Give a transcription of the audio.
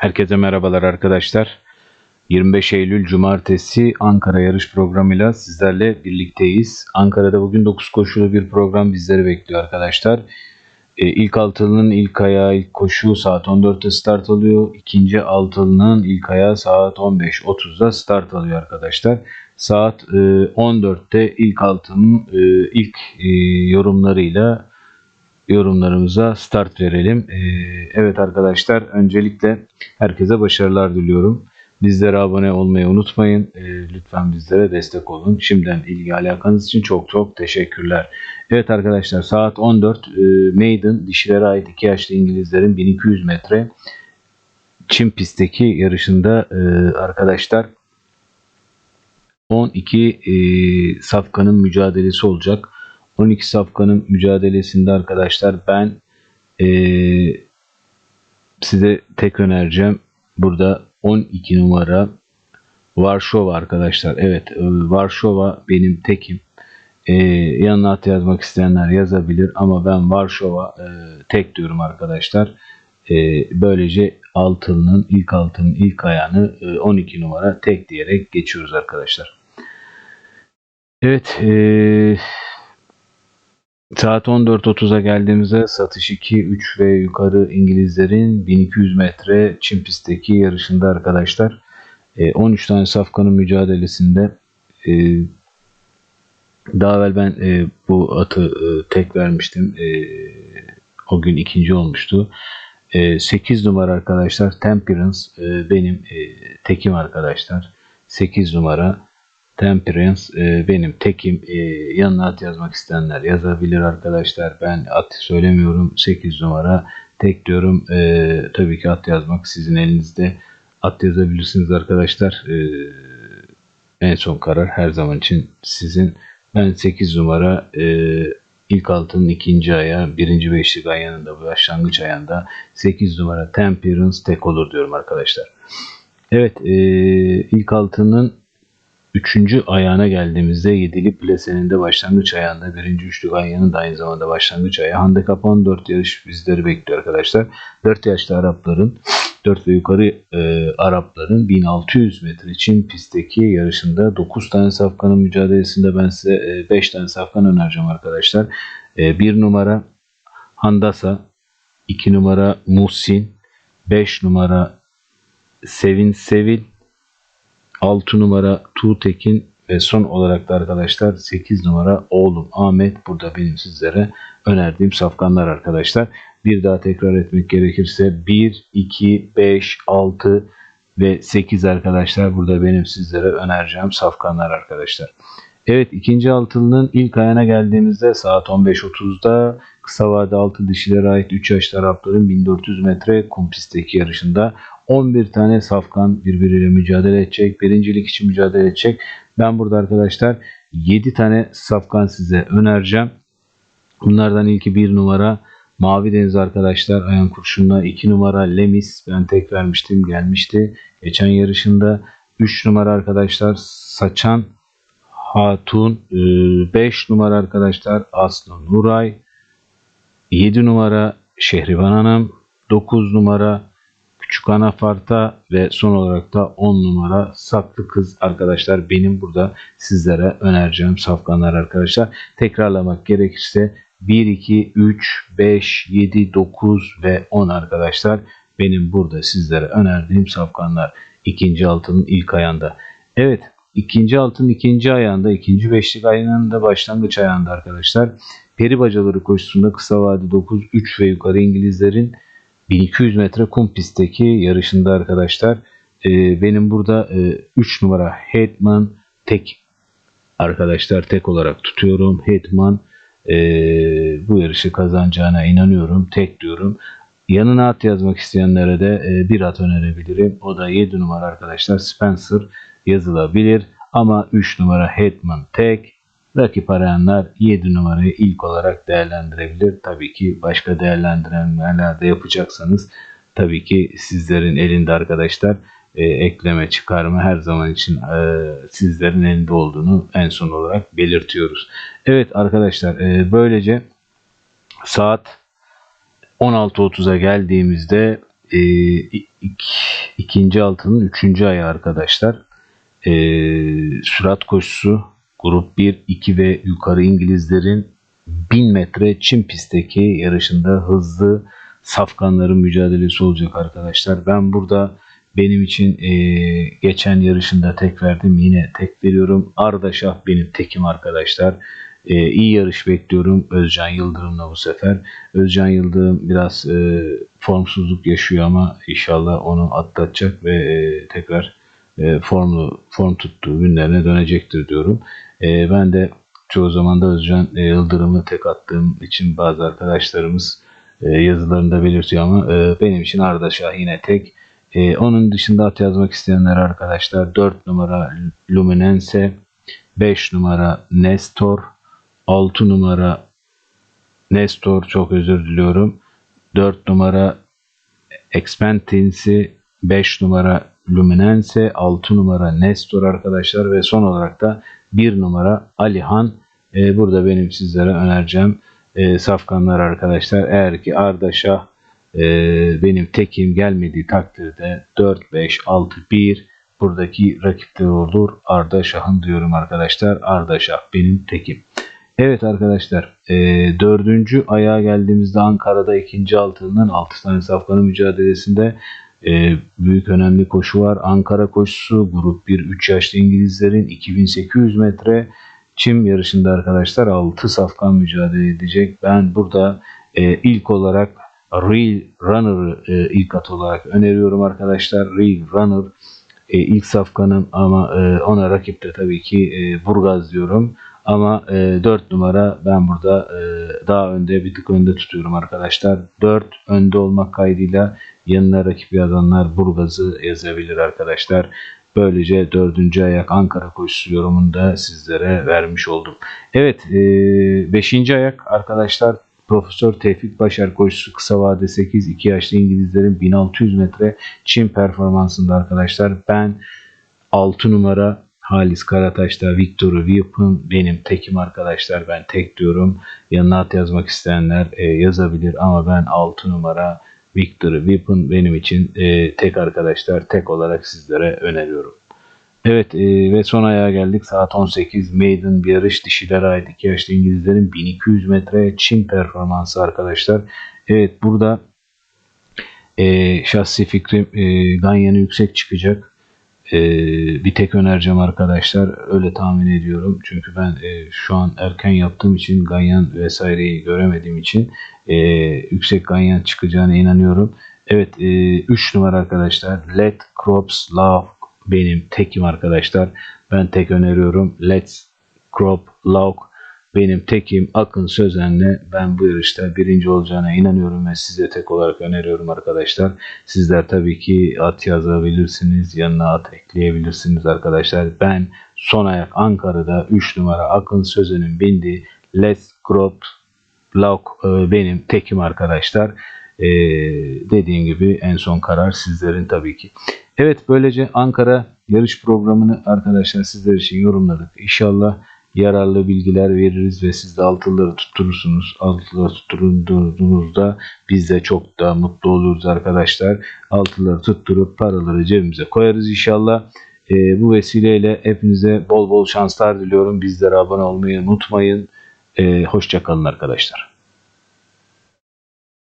Herkese merhabalar arkadaşlar. 25 Eylül Cumartesi Ankara yarış programıyla sizlerle birlikteyiz. Ankara'da bugün 9 koşulu bir program bizleri bekliyor arkadaşlar. E, ilk altılının ilk ayağı ilk koşu saat 14'te start alıyor. İkinci altılının ilk ayağı saat 15.30'da start alıyor arkadaşlar. Saat e, 14'te ilk altının e, ilk e, yorumlarıyla yorumlarımıza start verelim. Ee, evet arkadaşlar öncelikle herkese başarılar diliyorum. Bizlere abone olmayı unutmayın. Ee, lütfen bizlere destek olun. Şimdiden ilgi alakanız için çok çok teşekkürler. Evet arkadaşlar saat 14 e, Maiden dişilere ait 2 yaşlı İngilizlerin 1200 metre Çin pistteki yarışında e, arkadaşlar 12 e, safkanın mücadelesi olacak. 12 safkanın mücadelesinde arkadaşlar ben ee, size tek önereceğim. Burada 12 numara Varşova arkadaşlar. Evet e, Varşova benim tekim. Ee, yanına at yazmak isteyenler yazabilir ama ben Varşova e, tek diyorum arkadaşlar. E, böylece altının ilk altının ilk ayağını e, 12 numara tek diyerek geçiyoruz arkadaşlar. Evet eee Saat 14.30'a geldiğimizde satış 2, 3 ve yukarı İngilizlerin 1200 metre Çin pistteki yarışında arkadaşlar. 13 e, tane safkanın mücadelesinde e, daha evvel ben e, bu atı tek vermiştim. O gün ikinci olmuştu. 8 numara arkadaşlar Temperance benim tekim arkadaşlar. 8 numara Temperance e, benim tekim. E, yanına at yazmak isteyenler yazabilir arkadaşlar. Ben at söylemiyorum. 8 numara tek diyorum. E, tabii ki at yazmak sizin elinizde. At yazabilirsiniz arkadaşlar. E, en son karar her zaman için sizin. Ben 8 numara e, ilk altının ikinci aya, birinci beşlik ayağında, başlangıç ayağında 8 numara Temperance tek olur diyorum arkadaşlar. Evet, e, ilk altının Üçüncü ayağına geldiğimizde yedili plasenin de başlangıç ayağında birinci üçlük ayağının da aynı zamanda başlangıç ayağı. Handikap 14 yarış bizleri bekliyor arkadaşlar. 4 yaşlı Arapların 4 ve yukarı e, Arapların 1600 metre Çin pistteki yarışında 9 tane safkanın mücadelesinde ben size e, 5 tane safkan önereceğim arkadaşlar. E, 1 numara Handasa, 2 numara Muhsin, 5 numara Sevin Sevil, 6 numara Tuğtekin ve son olarak da arkadaşlar 8 numara oğlum Ahmet burada benim sizlere önerdiğim safkanlar arkadaşlar. Bir daha tekrar etmek gerekirse 1, 2, 5, 6 ve 8 arkadaşlar burada benim sizlere önereceğim safkanlar arkadaşlar. Evet ikinci altılının ilk ayağına geldiğimizde saat 15.30'da kısa vade altı dişilere ait 3 yaş tarafların 1400 metre kum pistteki yarışında 11 tane safkan birbiriyle mücadele edecek. Birincilik için mücadele edecek. Ben burada arkadaşlar 7 tane safkan size önereceğim. Bunlardan ilki 1 numara Mavi Deniz arkadaşlar ayağın kurşununa 2 numara Lemis ben tek vermiştim gelmişti. Geçen yarışında 3 numara arkadaşlar Saçan Hatun 5 e, numara arkadaşlar Aslı Nuray 7 numara Şehriban Hanım 9 numara Küçük Anafarta ve son olarak da 10 numara Saklı Kız arkadaşlar benim burada sizlere önereceğim safkanlar arkadaşlar. Tekrarlamak gerekirse 1, 2, 3, 5, 7, 9 ve 10 arkadaşlar benim burada sizlere önerdiğim safkanlar ikinci altının ilk ayağında. Evet ikinci altın ikinci ayağında ikinci beşlik ayağında başlangıç ayağında arkadaşlar. Peri bacaları koşusunda kısa vade 9, 3 ve yukarı İngilizlerin 1200 metre kum pistteki yarışında arkadaşlar. E, benim burada e, 3 numara Hetman tek arkadaşlar tek olarak tutuyorum. Hetman e, bu yarışı kazanacağına inanıyorum. Tek diyorum. Yanına at yazmak isteyenlere de e, bir at önerebilirim. O da 7 numara arkadaşlar Spencer yazılabilir. Ama 3 numara Hetman tek. Rakip arayanlar 7 numarayı ilk olarak değerlendirebilir. Tabii ki başka değerlendirmeler de yapacaksanız tabii ki sizlerin elinde arkadaşlar e, ekleme çıkarma her zaman için e, sizlerin elinde olduğunu en son olarak belirtiyoruz. Evet arkadaşlar e, böylece saat 16.30'a geldiğimizde e, ikinci altının üçüncü ayı arkadaşlar. Ee, sürat koşusu grup 1, 2 ve yukarı İngilizlerin 1000 metre çim pistteki yarışında hızlı safkanların mücadelesi olacak arkadaşlar. Ben burada benim için e, geçen yarışında tek verdim. Yine tek veriyorum. Ardaşah benim tekim arkadaşlar. E, iyi yarış bekliyorum Özcan Yıldırım'la bu sefer. Özcan Yıldırım biraz e, formsuzluk yaşıyor ama inşallah onu atlatacak ve e, tekrar e, formlu form tuttuğu günlerine dönecektir diyorum. E, ben de çoğu zaman da Özcan e, Yıldırım'ı tek attığım için bazı arkadaşlarımız yazılarında belirtiyor ama benim için Arda Şah yine tek. Onun dışında at yazmak isteyenler arkadaşlar 4 numara Luminense, 5 numara Nestor, 6 numara Nestor çok özür diliyorum. 4 numara Expantins'i, 5 numara Luminense, 6 numara Nestor arkadaşlar ve son olarak da 1 numara Alihan. E, burada benim sizlere önereceğim e, safkanlar arkadaşlar. Eğer ki Ardaşah e, benim tekim gelmediği takdirde 4, 5, 6, 1 buradaki rakipleri olur. Ardaşah'ın diyorum arkadaşlar. Ardaşah benim tekim. Evet arkadaşlar e, dördüncü ayağa geldiğimizde Ankara'da ikinci altından 6 tane safkanın mücadelesinde e, büyük önemli koşu var. Ankara koşusu grup 1 3 yaşlı İngilizlerin 2800 metre çim yarışında arkadaşlar 6 safkan mücadele edecek. Ben burada e, ilk olarak Real Runner'ı e, ilk at olarak öneriyorum arkadaşlar. Real Runner e, ilk safkanım ama e, ona rakip de tabii ki e, Burgaz diyorum. Ama e, 4 numara ben burada e, daha önde bir tık önde tutuyorum arkadaşlar. 4 önde olmak kaydıyla yanına rakip yazanlar Burgaz'ı yazabilir arkadaşlar. Böylece dördüncü ayak Ankara koşusu yorumunu da sizlere vermiş oldum. Evet 5. E, ayak arkadaşlar Profesör Tevfik Başar koşusu kısa vade 8 2 yaşlı İngilizlerin 1600 metre Çin performansında arkadaşlar. Ben 6 numara Halis Karataş'ta Victor Weapon benim tekim arkadaşlar. Ben tek diyorum. Yanına at yazmak isteyenler e, yazabilir ama ben 6 numara Victor Weapon benim için e, tek arkadaşlar. Tek olarak sizlere öneriyorum. Evet e, ve son ayağa geldik. Saat 18 Maiden bir yarış dişilere ait iki yaşlı İngilizlerin 1200 metre Çin performansı arkadaşlar. Evet burada e, şahsi fikrim e, Ganyan'ı yüksek çıkacak. E, bir tek önereceğim arkadaşlar. Öyle tahmin ediyorum. Çünkü ben e, şu an erken yaptığım için Ganyan vesaireyi göremediğim için e, yüksek Ganyan çıkacağına inanıyorum. Evet 3 e, numara arkadaşlar. Let Crops Love benim tekim arkadaşlar. Ben tek öneriyorum. Let's Crop Love benim tekim Akın Sözen'le ben bu yarışta birinci olacağına inanıyorum ve size tek olarak öneriyorum arkadaşlar. Sizler tabii ki at yazabilirsiniz. Yanına at ekleyebilirsiniz arkadaşlar. Ben son ayak Ankara'da 3 numara Akın Sözen'in bindiği Let's Crop Lock e, benim tekim arkadaşlar. Ee, dediğim gibi en son karar sizlerin tabii ki. Evet böylece Ankara yarış programını arkadaşlar sizler için yorumladık. İnşallah yararlı bilgiler veririz ve siz de altılıları tutturursunuz. Altıları tutturduğunuzda biz de çok da mutlu oluruz arkadaşlar. Altıları tutturup paraları cebimize koyarız inşallah. E, bu vesileyle hepinize bol bol şanslar diliyorum. Bizlere abone olmayı unutmayın. E, Hoşçakalın arkadaşlar.